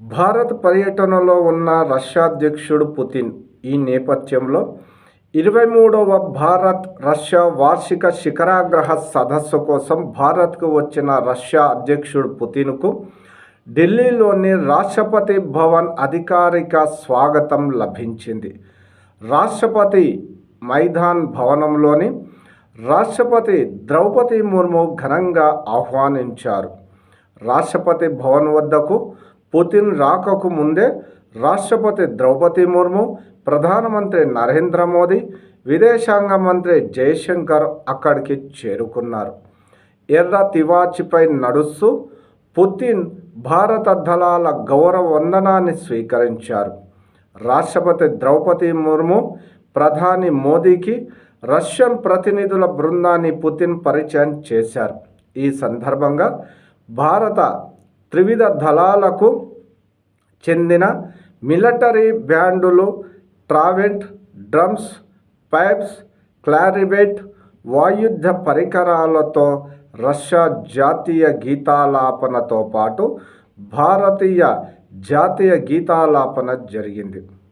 భారత్ పర్యటనలో ఉన్న రష్యా అధ్యక్షుడు పుతిన్ ఈ నేపథ్యంలో ఇరవై మూడవ భారత్ రష్యా వార్షిక శిఖరాగ్రహ సదస్సు కోసం భారత్కు వచ్చిన రష్యా అధ్యక్షుడు పుతిన్కు ఢిల్లీలోని రాష్ట్రపతి భవన్ అధికారిక స్వాగతం లభించింది. రాష్ట్రపతి మైదాన్ భవనంలోని రాష్ట్రపతి ద్రౌపది ముర్ము ఘనంగా ఆహ్వానించారు. రాష్ట్రపతి భవన్ వద్దకు పుతిన్ రాకకు ముందే రాష్ట్రపతి ద్రౌపది ముర్ము ప్రధానమంత్రి నరేంద్ర మోదీ విదేశాంగ మంత్రి జయశంకర్ అక్కడికి చేరుకున్నారు. ఎర్ర తివాచిపై నడుస్తూ పుతిన్ భారత దళాల గౌరవ వందనాన్ని స్వీకరించారు. రాష్ట్రపతి ద్రౌపది ముర్ము ప్రధాని మోదీకి రష్యన్ ప్రతినిధుల బృందాన్ని పుతిన్ పరిచయం చేశారు. ఈ సందర్భంగా భారత త్రివిధ దళాలకు చెందిన మిలటరీ బ్యాండులు ట్రావెంట్ డ్రమ్స్ పైప్స్ క్లారిబెట్ వాయుధ్య పరికరాలతో రష్యా జాతీయ గీతాలాపనతో పాటు భారతీయ జాతీయ గీతాలాపన జరిగింది.